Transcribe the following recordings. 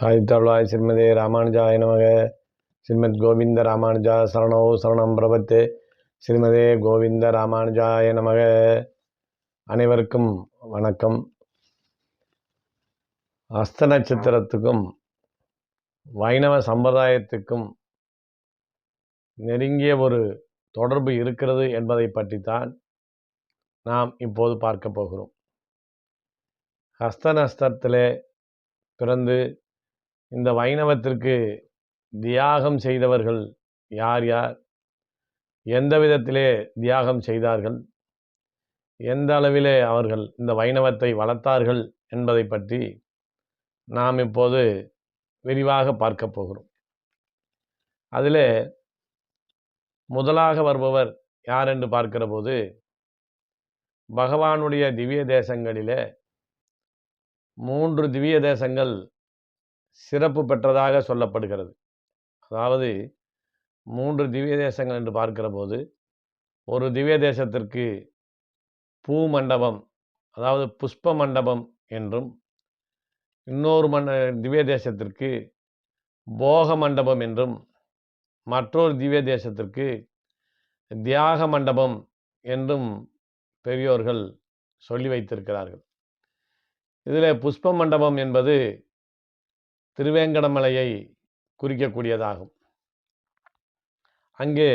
சாதித்தாழ்வாய் ஸ்ரீமதே ராமானுஜாய நமக ஸ்ரீமத் கோவிந்த ராமானுஜா சரணோ சரணம் பிரபத்து ஸ்ரீமதே கோவிந்த ராமானுஜாய நமக அனைவருக்கும் வணக்கம். அஸ்த நட்சத்திரத்துக்கும் வைணவ சம்பிரதாயத்துக்கும் நெருங்கிய ஒரு தொடர்பு இருக்கிறது என்பதை பற்றித்தான் நாம் இப்போது பார்க்க போகிறோம். ஹஸ்தநஸ்தத்திலே பிறந்து இந்த வைணவத்திற்கு தியாகம் செய்தவர்கள் யார் யார்? எந்த விதத்திலே தியாகம் செய்தார்கள்? எந்த அளவிலே அவர்கள் இந்த வைணவத்தை வளர்த்தார்கள் என்பதை பற்றி நாம் இப்போது விரிவாக பார்க்க போகிறோம். அதில் முதலாக வருபவர் யார் என்று பார்க்கிற போது பகவானுடைய திவ்ய தேசங்களிலே மூன்று திவ்ய தேசங்கள் சிறப்பு பெற்றதாக சொல்லப்படுகிறது. அதாவது மூன்று திவ்ய தேசங்கள் என்று பார்க்கிற போது ஒரு திவ்ய தேசத்திற்கு பூ மண்டபம் அதாவது புஷ்ப மண்டபம் என்றும் இன்னொரு மண்ட திவ்ய தேசத்திற்கு போக மண்டபம் என்றும் மற்றொரு திவ்ய தேசத்திற்கு தியாக மண்டபம் என்றும் பெரியோர்கள் சொல்லி வைத்திருக்கிறார்கள். இதில் புஷ்ப மண்டபம் என்பது திருவேங்கடமலையை குறிக்கக்கூடியதாகும். அங்கே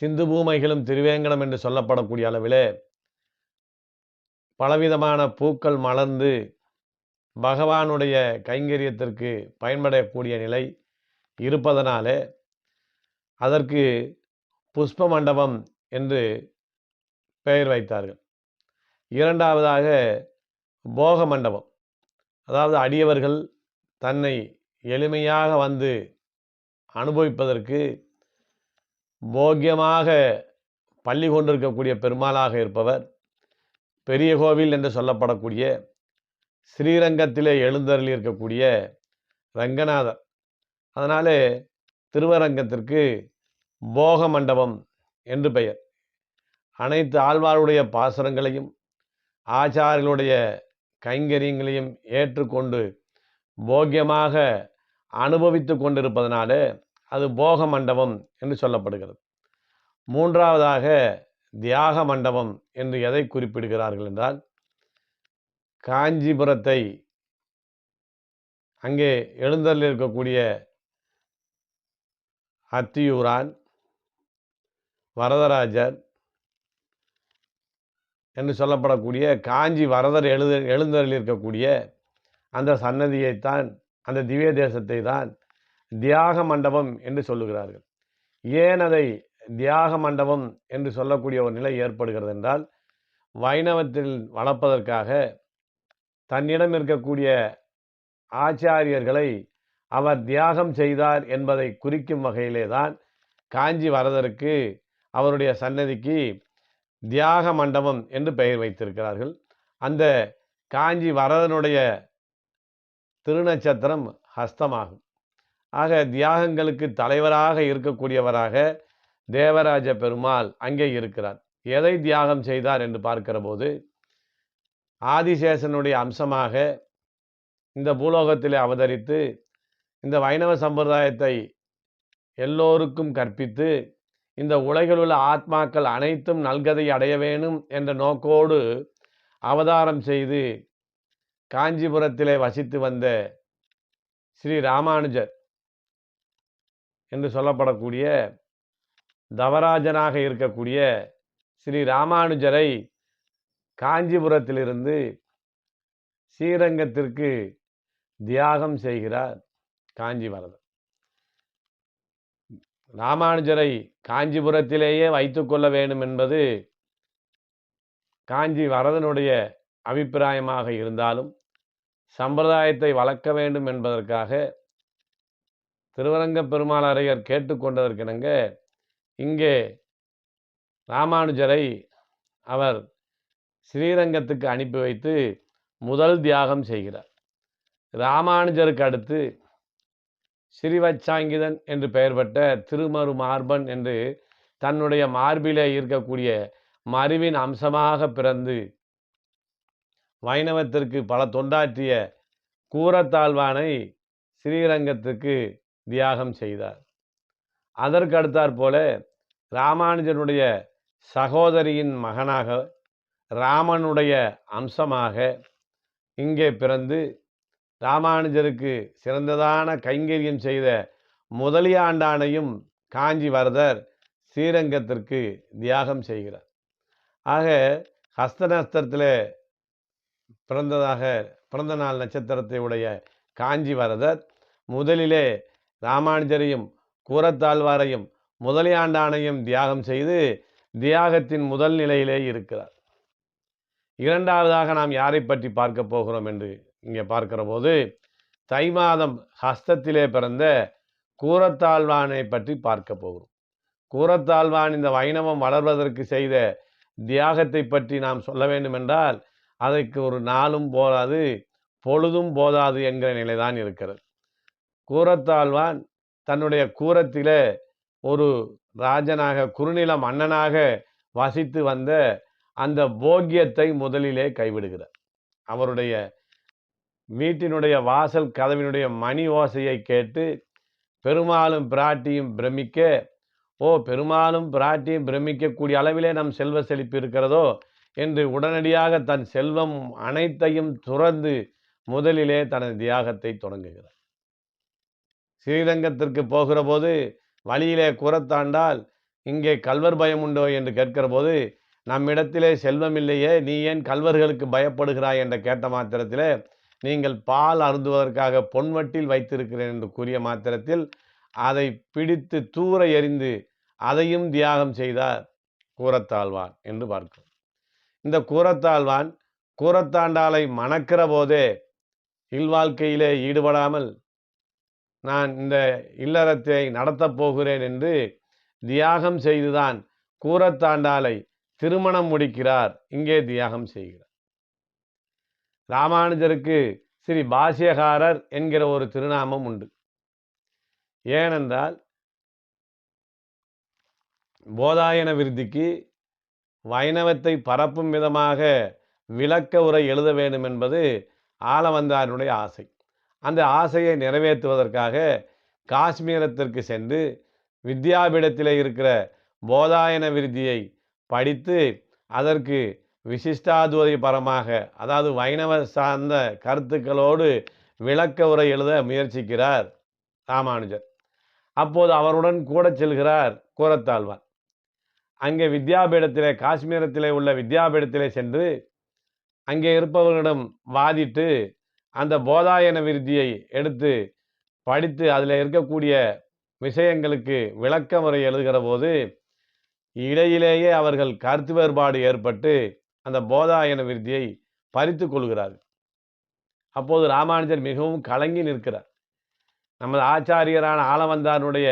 சிந்து பூமைகளும் திருவேங்கடம் என்று சொல்லப்படக்கூடிய அளவிலே பலவிதமான பூக்கள் மலர்ந்து பகவானுடைய கைங்கரியத்திற்கு பயன்படக்கூடிய நிலை இருப்பதனாலே அதற்கு புஷ்ப மண்டபம் என்று பெயர் வைத்தார்கள். இரண்டாவதாக போக மண்டபம் அதாவது அடியவர்கள் தன்னை எளிமையாக வந்து அனுபவிப்பதற்கு போக்கியமாக பள்ளி கொண்டிருக்கக்கூடிய பெருமாளாக இருப்பவர் பெரிய கோவில் என்று சொல்லப்படக்கூடிய ஸ்ரீரங்கத்திலே எழுந்தருளி இருக்கக்கூடிய ரங்கநாதர். அதனாலே திருவரங்கத்திற்கு போக மண்டபம் என்று பெயர். அனைத்து ஆழ்வாருடைய பாசுரங்களையும் ஆச்சாரியர்களுடைய கைங்கரியங்களையும் ஏற்றுக்கொண்டு போக்கியமாக அனுபவித்து கொண்டிருப்பதனாலே அது போக மண்டபம் என்று சொல்லப்படுகிறது. மூன்றாவதாக தியாக மண்டபம் என்று எதை குறிப்பிடுகிறார்கள் என்றால் காஞ்சிபுரத்தை அங்கே எழுந்தரில் இருக்கக்கூடிய அத்தியூரான் வரதராஜர் என்று சொல்லப்படக்கூடிய காஞ்சி வரதர் எழுத எழுந்தரில் இருக்கக்கூடிய அந்த சன்னதியைத்தான் அந்த திவ்ய தேசத்தை தான் தியாக மண்டபம் என்று சொல்லுகிறார்கள். ஏன் அதை தியாக மண்டபம் என்று சொல்லக்கூடிய ஒரு நிலை ஏற்படுகிறது என்றால் வைணவத்தில் வளர்ப்பதற்காக தன்னிடம் இருக்கக்கூடிய ஆச்சாரியர்களை அவர் தியாகம் செய்தார் என்பதை குறிக்கும் வகையிலே தான் காஞ்சி வரதற்கு அவருடைய சன்னதிக்கு தியாக மண்டபம் என்று பெயர் வைத்திருக்கிறார்கள். அந்த காஞ்சி வரதனுடைய திருநட்சத்திரம் ஹஸ்தமாகும். ஆக தியாகங்களுக்கு தலைவராக இருக்கக்கூடியவராக தேவராஜ பெருமாள் அங்கே இருக்கிறார். எதை தியாகம் செய்தார் என்று பார்க்கிற போது ஆதிசேஷனுடைய அம்சமாக இந்த பூலோகத்தில் அவதரித்து இந்த வைணவ சம்பிரதாயத்தை எல்லோருக்கும் கற்பித்து இந்த உலகில் உள்ள ஆத்மாக்கள் அனைத்தும் நல்கதை அடைய வேணும் என்ற நோக்கோடு அவதாரம் செய்து காஞ்சிபுரத்திலே வசித்து வந்த ஸ்ரீ ராமானுஜர் என்று சொல்லப்படக்கூடிய தவராஜனாக இருக்கக்கூடிய ஸ்ரீ ராமானுஜரை காஞ்சிபுரத்திலிருந்து ஸ்ரீரங்கத்திற்கு தியாகம் செய்கிறார் காஞ்சிவரதர். ராமானுஜரை காஞ்சிபுரத்திலேயே வைத்துக்கொள்ள வேண்டும் என்பது காஞ்சி வரதனுடைய அபிப்பிராயமாக இருந்தாலும் சம்பிரதாயத்தை வளர்க்க வேண்டும் என்பதற்காக திருவரங்க பெருமாள் அரையர் கேட்டுக்கொண்டதற்கிணங்க இங்கே ராமானுஜரை அவர் ஸ்ரீரங்கத்துக்கு அனுப்பி வைத்து முதல் தியாகம் செய்கிறார். ராமானுஜருக்கு அடுத்து ஸ்ரீவச்சாங்கிதன் என்று பெயர் பெற்ற திருமரு மார்பன் என்று தன்னுடைய மார்பிலே இருக்கக்கூடிய மருவின் அம்சமாக பிறந்து வைணவத்திற்கு பல தொண்டாற்றிய கூரத்தாழ்வானை ஸ்ரீரங்கத்துக்கு தியாகம் செய்தார். அதற்கு அடுத்தாற் போல ராமானுஜனுடைய சகோதரியின் மகனாக ராமனுடைய அம்சமாக இங்கே பிறந்து ராமானுஜருக்கு சிறந்ததான கைங்கரியம் செய்த முதலியாண்டானையும் காஞ்சி வரதர் ஸ்ரீரங்கத்திற்கு தியாகம் செய்கிறார். ஆக ஹஸ்தநஸ்திரத்தில் பிறந்ததாக பிறந்த நாள் நட்சத்திரத்தை உடைய காஞ்சி வரதர் முதலிலே ராமானுஜரையும் கூரத்தாழ்வாரையும் முதலியாண்டானையும் தியாகம் செய்து தியாகத்தின் முதல் நிலையிலே இருக்கிறார். இரண்டாவதாக நாம் யாரை பற்றி பார்க்க போகிறோம் என்று இங்கே பார்க்கிற போது தை மாதம் ஹஸ்தத்திலே பிறந்த கூரத்தாழ்வானை பற்றி பார்க்க போகிறோம். கூரத்தாழ்வான் இந்த வைணவம் வளர்வதற்கு செய்த தியாகத்தை பற்றி நாம் சொல்ல வேண்டுமென்றால் அதற்கு ஒரு நாளும் போதாது பொழுதும் போதாது என்கிற நிலைதான் இருக்கிறது. கூரத்தாழ்வான் தன்னுடைய கூரத்தில் ஒரு ராஜனாக குறுநில மன்னனாக வசித்து வந்த அந்த போக்கியத்தை முதலிலே கைவிடுகிறார். அவருடைய வீட்டினுடைய வாசல் கதவினுடைய மணி ஓசையை கேட்டு பெருமாளும் பிராட்டியும் பிரமிக்க ஓ பெருமாளும் பிராட்டியும் பிரமிக்கக்கூடிய அளவிலே நம் செல்வ செழிப்பு இருக்கிறதோ என்று உடனடியாக தன் செல்வம் அனைத்தையும் துறந்து முதலிலே தனது தியாகத்தை தொடங்குகிறார். ஸ்ரீரங்கத்திற்கு போகிற போது வழியிலே கூறத்தாண்டால் இங்கே கல்வர் பயம் உண்டோ என்று கேட்கிற போது நம்மிடத்திலே செல்வம் இல்லையே நீ ஏன் கல்வர்களுக்கு பயப்படுகிறாய்? என்ற கேட்ட மாத்திரத்தில் நீங்கள் பால் அருந்துவதற்காக பொன்வட்டில் வைத்திருக்கிறேன் என்று கூறிய மாத்திரத்தில் அதை பிடித்து தூர எறிந்து அதையும் தியாகம் செய்தார் கூறத்தாழ்வான் என்று பார்க்கிறோம். இந்த கூரத்தாழ்வான் கூரத்தாண்டாலை மணக்கிற போதே இல்வாழ்க்கையிலே ஈடுபடாமல் நான் இந்த இல்லறத்தை நடத்தப் போகிறேன் என்று தியாகம் செய்துதான் கூரத்தாண்டாலை திருமணம் முடிக்கிறார். இங்கே தியாகம் செய்கிறார். ராமானுஜருக்கு ஸ்ரீ பாஷ்யகாரர் என்கிற ஒரு திருநாமம் உண்டு. ஏனென்றால் போதாயன விருத்திக்கு வைணவத்தை பரப்பும் விதமாக விளக்க உரை எழுத வேண்டும் என்பது ஆலவந்தாருடைய ஆசை. அந்த ஆசையை நிறைவேற்றுவதற்காக காஷ்மீரத்திற்கு சென்று வித்யாபீடத்தில் இருக்கிற போதாயன விருதியை படித்து அதற்கு விசிஷ்டாதுவதி பரமாக அதாவது வைணவ சார்ந்த கருத்துக்களோடு விளக்க உரை எழுத முயற்சிக்கிறார் ராமானுஜர். அப்போது அவருடன் கூட செல்கிறார் கூரத்தாழ்வான் அங்கே வித்யாபீடத்திலே காஷ்மீரத்திலே உள்ள வித்யாபீடத்திலே சென்று அங்கே இருப்பவர்களிடம் வாதிட்டு அந்த போதாயன விருத்தியை எடுத்து படித்து அதில் இருக்கக்கூடிய விஷயங்களுக்கு விளக்க முறை எழுதுகிற போது இடையிலேயே அவர்கள் கருத்து வேறுபாடு ஏற்பட்டு அந்த போதாயன விருத்தியை பறித்து கொள்கிறார்கள். அப்போது ராமானுஜர் மிகவும் கலங்கி நிற்கிறார். நமது ஆச்சாரியரான ஆலவந்தானுடைய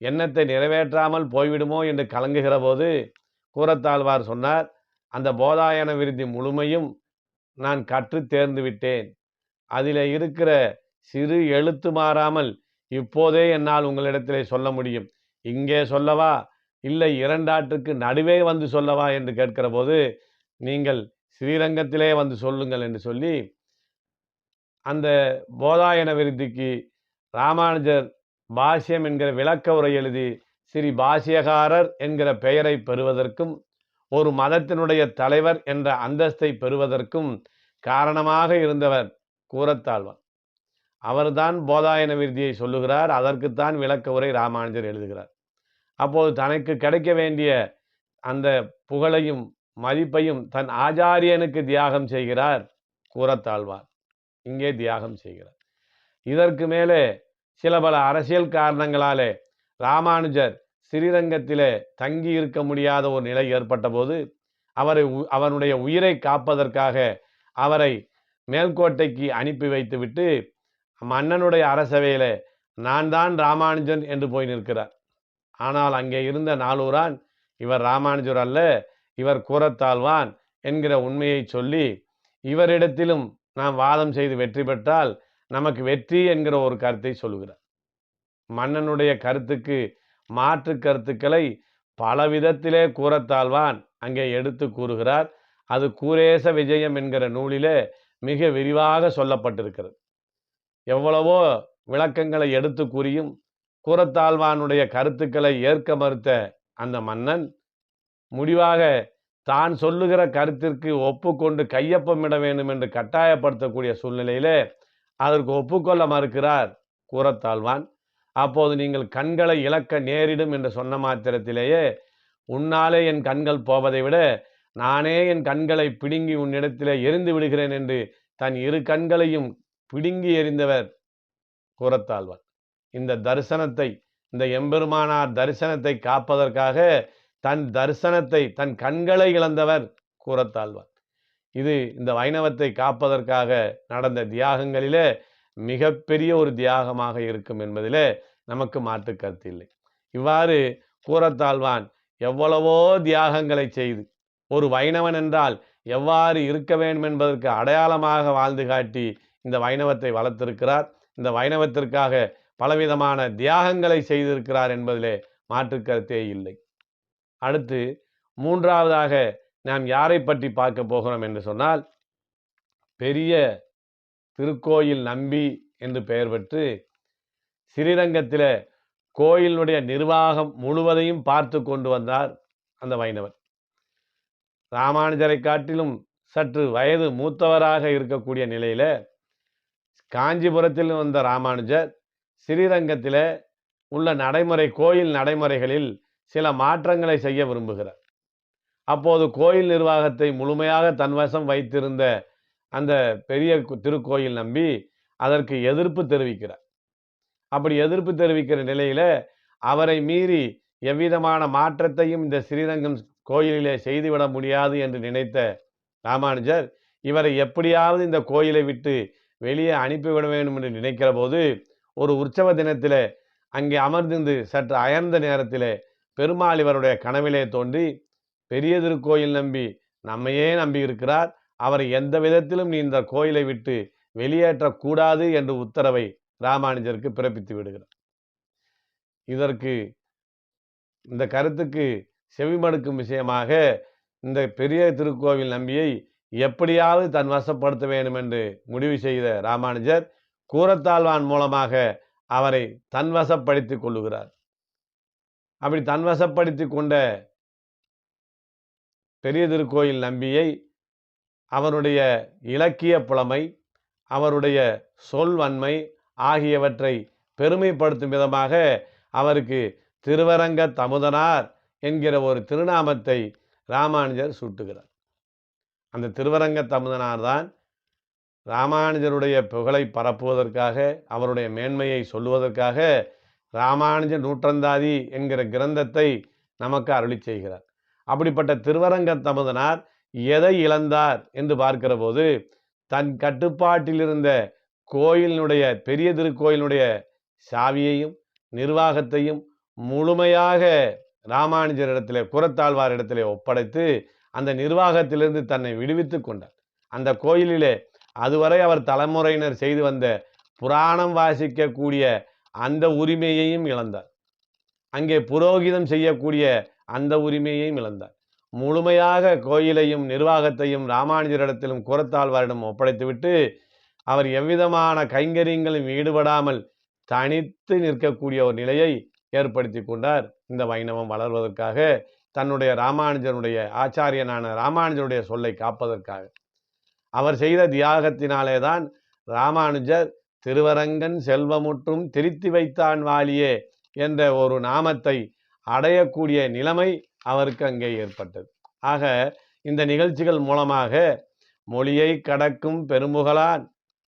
எண்ணத்தை நிறைவேற்றாமல் போய்விடுமோ என்று கலங்குகிற போது கூரத்தாழ்வார் சொன்னார் அந்த போதாயன விருத்தி முழுமையும் நான் கற்று தேர்ந்து விட்டேன். அதில் இருக்கிற சிறு எழுத்து மாறாமல் இப்போதே என்னால் உங்களிடத்திலே சொல்ல முடியும். இங்கே சொல்லவா? இல்லை இரண்டாற்றுக்கு நடுவே வந்து சொல்லவா? என்று கேட்கிற போது நீங்கள் ஸ்ரீரங்கத்திலே வந்து சொல்லுங்கள் என்று சொல்லி அந்த போதாயன விருத்திக்கு ராமானுஜர் பாஷ்யம் என்கிற விளக்க உரை எழுதி ஸ்ரீ பாஷ்யகாரர் என்கிற பெயரை பெறுவதற்கும் ஒரு மதத்தினுடைய தலைவர் என்ற அந்தஸ்தை பெறுவதற்கும் காரணமாக இருந்தவர் கூறத்தாழ்வார். அவர்தான் போதாயன விருதியை சொல்லுகிறார். அதற்குத்தான் விளக்க உரை ராமானுஜர் எழுதுகிறார். அப்போது தனக்கு கிடைக்க வேண்டிய அந்த புகழையும் மதிப்பையும் தன் ஆச்சாரியனுக்கு தியாகம் செய்கிறார் கூறத்தாழ்வார். இங்கே தியாகம் செய்கிறார். இதற்கு மேலே சில பல அரசியல் காரணங்களாலே ராமானுஜர் ஸ்ரீரங்கத்திலே தங்கி இருக்க முடியாத ஒரு நிலை ஏற்பட்ட போது அவரை அவனுடைய உயிரை காப்பதற்காக அவரை மேல்கோட்டைக்கு அனுப்பி வைத்துவிட்டு மன்னனுடைய அரசவையில நான் தான் ராமானுஜன் என்று போய் நிற்கிறார். ஆனால் அங்கே இருந்த நாளூரான் இவர் ராமானுஜர் அல்ல இவர் கூறத்தாழ்வான் என்கிற உண்மையை சொல்லி இவரிடத்திலும் நாம் வாதம் செய்து வெற்றி பெற்றால் நமக்கு வெற்றி என்கிற ஒரு கருத்தை சொல்லுகிறார். மன்னனுடைய கருத்துக்கு மாற்று கருத்துக்களை பல விதத்திலே கூறத்தாழ்வான் அங்கே எடுத்து கூறுகிறார். அது கூரேச விஜயம் என்கிற நூலிலே மிக விரிவாக சொல்லப்பட்டிருக்கிறது. எவ்வளவோ விளக்கங்களை எடுத்து கூறியும் கூறத்தாழ்வானுடைய கருத்துக்களை ஏற்க மறுத்த அந்த மன்னன் முடிவாக தான் சொல்லுகிற கருத்திற்கு ஒப்புக்கொண்டு கையொப்பமிட வேண்டும் என்று கட்டாயப்படுத்தக்கூடிய சூழ்நிலையிலே அதற்கு ஒப்புக்கொள்ள மறுக்கிறார் கூறத்தாழ்வான். அப்போது நீங்கள் கண்களை இழக்க நேரிடும் என்று சொன்ன மாத்திரத்திலேயே உன்னாலே என் கண்கள் போவதை விட நானே என் கண்களை பிடுங்கி உன்னிடத்திலே எரிந்து விடுகிறேன் என்று தன் இரு கண்களையும் பிடுங்கி எறிந்தவர் கூறத்தாழ்வார் இந்த தரிசனத்தை இந்த எம்பெருமானார் தரிசனத்தை காப்பதற்காக தன் தரிசனத்தை தன் கண்களை இழந்தவர் கூறத்தாழ்வார் இது இந்த வைணவத்தை காப்பதற்காக நடந்த தியாகங்களிலே மிகப்பெரிய ஒரு தியாகமாக இருக்கும் என்பதில் நமக்கு மாற்று கருத்து இல்லை. இவ்வாறு கூறத்தாழ்வான் எவ்வளவோ தியாகங்களை செய்து ஒரு வைணவன் என்றால் எவ்வாறு இருக்க வேண்டும் என்பதற்கு அடையாளமாக வாழ்ந்து காட்டி இந்த வைணவத்தை வளர்த்திருக்கிறார் இந்த வைணவத்திற்காக பலவிதமான தியாகங்களை செய்திருக்கிறார் என்பதிலே மாற்று கருத்தே இல்லை. அடுத்து மூன்றாவதாக நாம் யாரை பற்றி பார்க்க போகிறோம் என்று சொன்னால் பெரிய திருக்கோயில் நம்பி என்று பெயர் பெற்று ஸ்ரீரங்கத்தில் கோயிலுடைய நிர்வாகம் முழுவதையும் பார்த்து கொண்டு வந்தார் அந்த வைணவர். ராமானுஜரை காட்டிலும் சற்று வயது மூத்தவராக இருக்கக்கூடிய நிலையில் காஞ்சிபுரத்தில் வந்த ராமானுஜர் ஸ்ரீரங்கத்தில் உள்ள நடைமுறை கோயில் நடைமுறைகளில் சில மாற்றங்களை செய்ய விரும்புகிறார். அப்போது கோயில் நிர்வாகத்தை முழுமையாக தன்வசம் வைத்திருந்த அந்த பெரிய திருக்கோயில் நம்பி அதற்கு எதிர்ப்பு தெரிவிக்கிறார். அப்படி எதிர்ப்பு தெரிவிக்கிற நிலையில அவரை மீறி எவ்விதமான மாற்றத்தையும் இந்த ஸ்ரீரங்கம் கோயிலிலே செய்துவிட முடியாது என்று நினைத்த ராமானுஜர் இவரை எப்படியாவது இந்த கோயிலை விட்டு வெளியே அனுப்பிவிட வேண்டும் என்று நினைக்கிற போது ஒரு உற்சவ தினத்தில் அங்கே அமர்ந்திருந்து சற்று அயர்ந்த நேரத்தில் பெருமாள் இவருடைய கனவிலே தோன்றி பெரிய திருக்கோயில் நம்பி நம்மையே நம்பி இருக்கிறார். அவரை எந்த விதத்திலும் நீ இந்த கோயிலை விட்டு வெளியேற்றக்கூடாது என்று உத்தரவை ராமானுஜருக்கு பிறப்பித்து விடுகிறார். இதற்கு இந்த கருத்துக்கு செவிமடுக்கும் விஷயமாக இந்த பெரிய திருக்கோவில் நம்பியை எப்படியாவது தன் வசப்படுத்த வேண்டும் என்று முடிவு செய்த ராமானுஜர் கூரத்தாழ்வான் மூலமாக அவரை தன்வசப்படுத்திக் கொள்ளுகிறார். அப்படி தன்வசப்படுத்தி கொண்ட பெரிய திருக்கோயில் நம்பியை அவருடைய இலக்கிய புலமை அவருடைய சொல்வன்மை ஆகியவற்றை பெருமைப்படுத்தும் விதமாக அவருக்கு திருவரங்க தமுதனார் என்கிற ஒரு திருநாமத்தை ராமானுஜர் சூட்டுகிறார். அந்த திருவரங்க தமுதனார் தான் ராமானுஜருடைய புகழை பரப்புவதற்காக அவருடைய மேன்மையை சொல்லுவதற்காக ராமானுஜ நூற்றந்தாதி என்கிற கிரந்தத்தை நமக்கு அருளி செய்கிறார். அப்படிப்பட்ட திருவரங்க தமதனார் எதை இழந்தார் என்று பார்க்கிற போது தன் கட்டுப்பாட்டில் இருந்த கோயிலினுடைய பெரிய திருக்கோயிலினுடைய சாவியையும் நிர்வாகத்தையும் முழுமையாக ராமானுஜரிடத்திலே புறத்தாழ்வாரிடத்திலே ஒப்படைத்து அந்த நிர்வாகத்திலிருந்து தன்னை விடுவித்து கொண்டார். அந்த கோயிலிலே அதுவரை அவர் தலைமுறையினர் செய்து வந்த புராணம் வாசிக்கக்கூடிய அந்த உரிமையையும் இழந்தார். அங்கே புரோகிதம் செய்யக்கூடிய அந்த உரிமையையும் இழந்தார். முழுமையாக கோயிலையும் நிர்வாகத்தையும் ராமானுஜரிடத்திலும் குரத்தாழ்வாரிடம் ஒப்படைத்துவிட்டு அவர் எவ்விதமான கைங்கரியங்களும் ஈடுபடாமல் தனித்து நிற்கக்கூடிய ஒரு நிலையை ஏற்படுத்தி கொண்டார். இந்த வைணவம் வளர்வதற்காக தன்னுடைய ராமானுஜனுடைய ஆச்சாரியனான ராமானுஜனுடைய சொல்லை காப்பதற்காக. அவர் செய்த தியாகத்தினாலே தான் ராமானுஜர் திருவரங்கன் செல்வமுற்றும் திருத்தி வைத்தான் வாலியே என்ற ஒரு நாமத்தை அடையக்கூடிய நிலைமை அவருக்கு அங்கே ஏற்பட்டது. ஆக இந்த நிகழ்ச்சிகள் மூலமாக மொழியை கடக்கும் பெருமுகலான்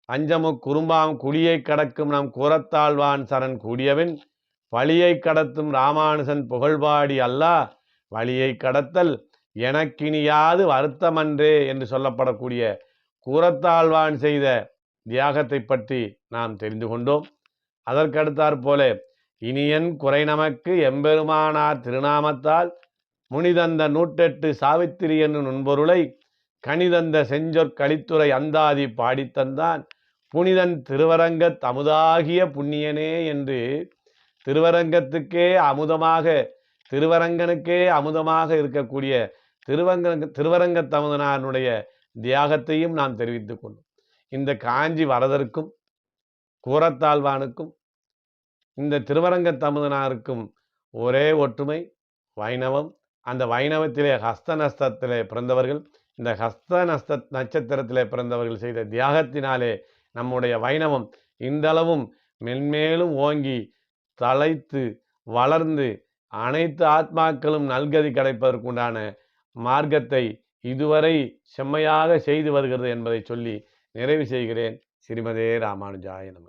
அஞ்சமு குறும்பாம் குடியை கடக்கும் நம் கூறத்தாழ்வான் சரண் கூடியவன் வழியை கடத்தும் ராமானுசன் புகழ்பாடி அல்லா வழியை கடத்தல் எனக்கினியாது வருத்தமன்றே என்று சொல்லப்படக்கூடிய கூறத்தாழ்வான் செய்த தியாகத்தை பற்றி நாம் தெரிந்து கொண்டோம். அதற்கடுத்தாற் போல இனியன் குறை நமக்கு எம்பெருமானார் திருநாமத்தால் முனிதந்த நூற்றெட்டு சாவித்திரி என்னும் நுண்பொருளை கணிதந்த செஞ்சொற்களித்துறை அந்தாதி பாடித்தந்தான். புனிதன் திருவரங்கத் தமுதாகிய புண்ணியனே என்று திருவரங்கத்துக்கே அமுதமாக திருவரங்கனுக்கே அமுதமாக இருக்கக்கூடிய திருவங்க திருவரங்கத் தமுதனாருடைய தியாகத்தையும் நாம் தெரிவித்துக் கொள்ளும். இந்த காஞ்சி வரதற்கும் கூரத்தாழ்வானுக்கும் இந்த திருவரங்க தமுதனாருக்கும் ஒரே ஒற்றுமை வைணவம். அந்த வைணவத்திலே ஹஸ்த நஸ்தத்திலே பிறந்தவர்கள் இந்த ஹஸ்த நஸ்த நட்சத்திரத்திலே பிறந்தவர்கள் செய்த தியாகத்தினாலே நம்முடைய வைணவம் இந்தளவும் மென்மேலும் ஓங்கி தலைத்து வளர்ந்து அனைத்து ஆத்மாக்களும் நல்கதி கிடைப்பதற்குண்டான மார்க்கத்தை இதுவரை செம்மையாக செய்து வருகிறது என்பதை சொல்லி நிறைவு செய்கிறேன். ஸ்ரீமதே ராமானுஜாய நம.